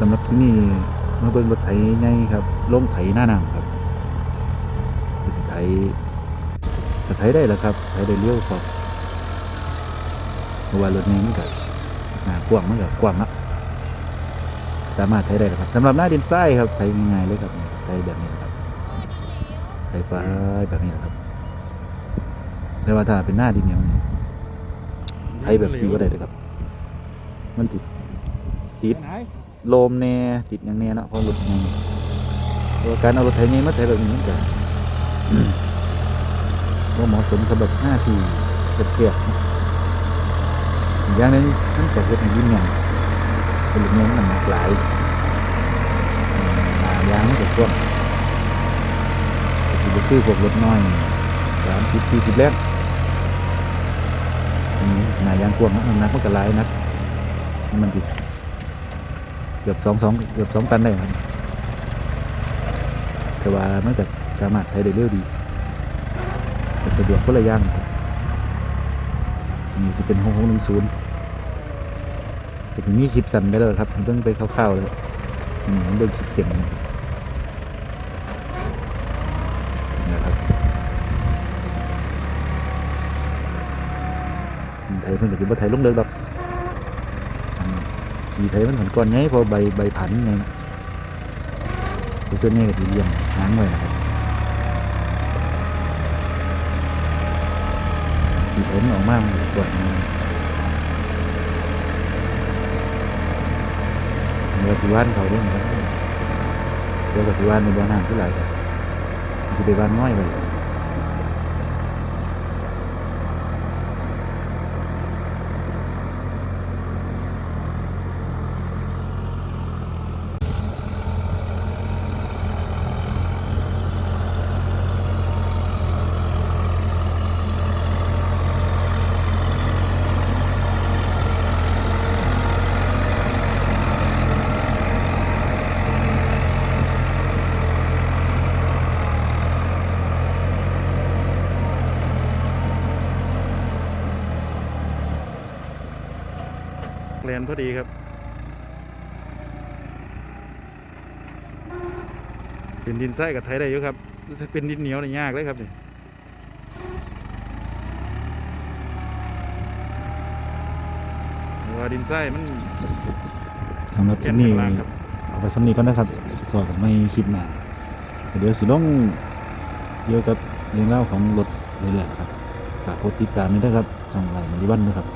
สำหรับที่นี่มาเบิ่งรถไถใหญ่ครับลงไถหน้าหนังครับไถไถได้แล้วครับไถได้เร็วครับเพราะว่ารถนี้มันก็หน้ากว้างมันก็กว้างนะสามารถไถได้แล้วครับสำหรับหน้าดินทรายครับไถง่ายๆเลยครับไถแบบนี้ครับไถไปแบบนี้ครับแต่ว่าถ้าเป็นหน้าดินเหนียวไถแบบซีก็ได้เลยครับ มันติดติด โลมแน่ติดอย่างแน่เนาะเพราะรถไงเพราะว่าการเอารถไถนี้มาไถแบบนี้มันจะว่าเหมาะสมสำหรับหน้าที่เกียบๆอีกอย่างหนึงมันจะเฮ็ดให้ยิ่งใหญ่เป็นรถเงี้ยมันหนักหลายหนายางมันจะกว้างสิบคือพวกรถน้อยสามสิบสี่สิบแรงอันนี้หนายางกวงนะน้ำหนักมันก็หลายนักมันติด เกือบสองสองเกือบสองตันได้ครับแต่ว่ามันก็สามารถใช้ได้เร็วดีแต่สะดวกคนละอย่างครับนี่จะเป็นหกหกหนึ่งศูนย์แต่ถึงนี้คลิปสั่นไปแล้วครับเบิ่งไปคร่าวๆเลยอืมเบิ่งคลิปเต็มนะครับไทยเพิ่นก็สิบ่ไทยลงเลิกดอกอื ดีไทยมันเหมือนก้อนไงพอใบใบผันไงคือส่วนนี้ก็ทีเรียมหางไว้นะครับขี่ไทยมันออกมามันก้อนเมื่อสิวานเขาด้วยนะครับเดี๋ยวกับสิวานในบ่อน้ำที่ไหลครับมันจะไปวานน้อยไป แลนพอดีครับเป็นดินทรายกับไทยได้อยู่ครับถ้าเป็นดินเหนียวนี่ยากเลยครับนี่เพราะว่าดินทรายมันสำหรับที่นี่เอาไปสำนีก่อนนะครับพอกับไม่คิดมาเดี๋ยวสิลงเกี่ยวกับเรื่องเล่าวของรถนี่แหละครับฝากกดติดตามนี้ด้วยครับทางไลน์มาริวันนะครับ